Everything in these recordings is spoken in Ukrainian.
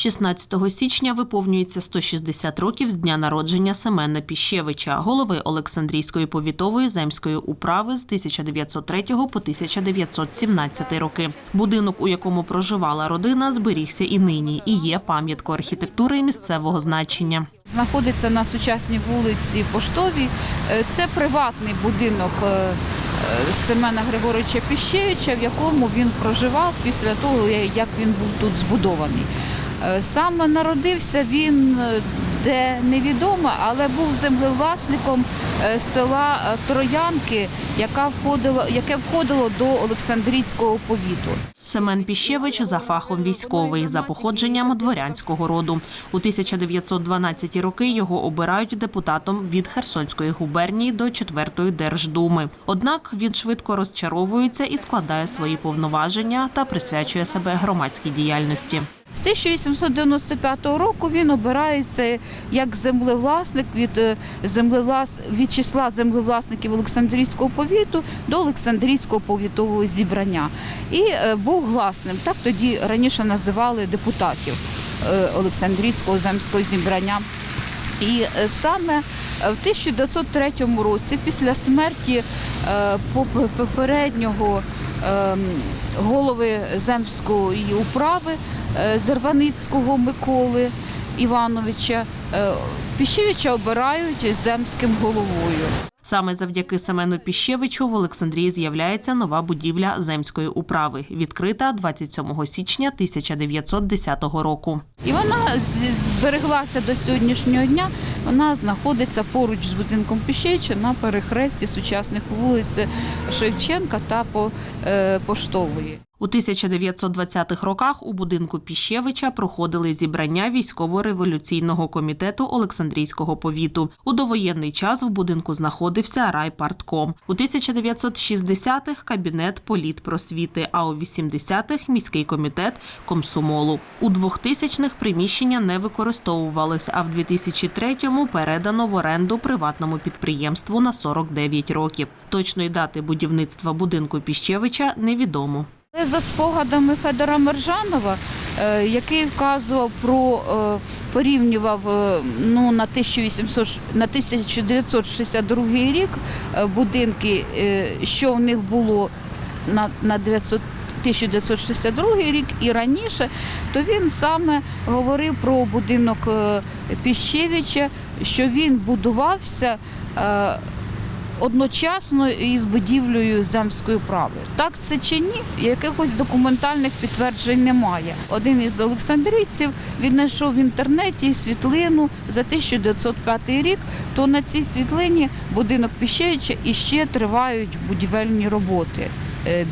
16 січня виповнюється 160 років з дня народження Семена Піщевича, голови Олександрійської повітової земської управи з 1903 по 1917 роки. Будинок, у якому проживала родина, зберігся і нині і є пам'яткою архітектури місцевого значення. Знаходиться на сучасній вулиці Поштовій. Е, Це приватний будинок е, е, Семена Григоровича Піщевича, в якому він проживав після того, як він був тут збудований. Е, Саме народився він е, де невідомо, але був землевласником е, села Троянки, яка входила, яке входило до Олександрійського повіту. Семен Піщевич за фахом військовий, за походженням дворянського роду. У 1912 роки його обирають депутатом від Херсонської губернії до 4-ї Держдуми. Однак він швидко розчаровується і складає свої повноваження та присвячує себе громадській діяльності. З 1895 року він обирається як землевласник від е, землевлас від числа землевласників Олександрійського повіту до Олександрійського повітового зібрання і е, був гласним. Так тоді раніше називали депутатів е, Олександрійського земського зібрання. І саме в 1903 році, після смерті попереднього голови земської управи е, Зерваницького Миколи Івановича, е, Піщевича обирають земським головою. Саме завдяки Семену Піщевичу в Олександрії з'являється нова будівля земської управи, відкрита 27 січня 1910 року. І вона збереглася до сьогоднішнього дня. Вона знаходиться поруч з будинком Піщевича на перехресті сучасних вулиць Шевченка та е, Поштової. У 1920-х роках у будинку Піщевича проходили зібрання військово-революційного комітету Олександрійського повіту. У довоєнний час в будинку знаходився райпартком. У 1960-х – кабінет політпросвіти, а у 80-х – міський комітет комсомолу. У 2000-х приміщення не використовувалось, а в 2003-му передано в оренду приватному підприємству на 49 років. Точної дати будівництва будинку Піщевича невідомо. За спогадами Федора Мержанова, е, який вказував про е, порівнював е, ну, на 1800, на 1962 рік будинки, що в них було на, на 900 1962 рік і раніше, то він саме говорив про будинок Піщевича, що він будувався одночасно із будівлею земської прави. Так це чи ні? Якихось документальних підтверджень немає. Один із олександрійців віднайшов в інтернеті світлину за 1905 рік. То на цій світлині будинок Піщевича і ще тривають будівельні роботи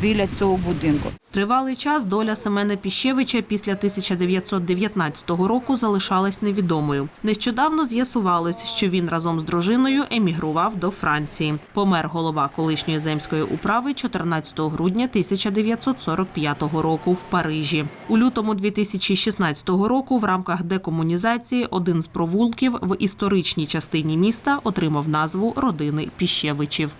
біля цього будинку. Тривалий час доля Семена Піщевича після 1919 року залишалась невідомою. Нещодавно з'ясувалось, що він разом з дружиною емігрував до Франції. Помер голова колишньої земської управи 14 грудня 1945 року в Парижі. У лютому 2016 року в рамках декомунізації один з провулків в історичній частині міста отримав назву родини Піщевичів.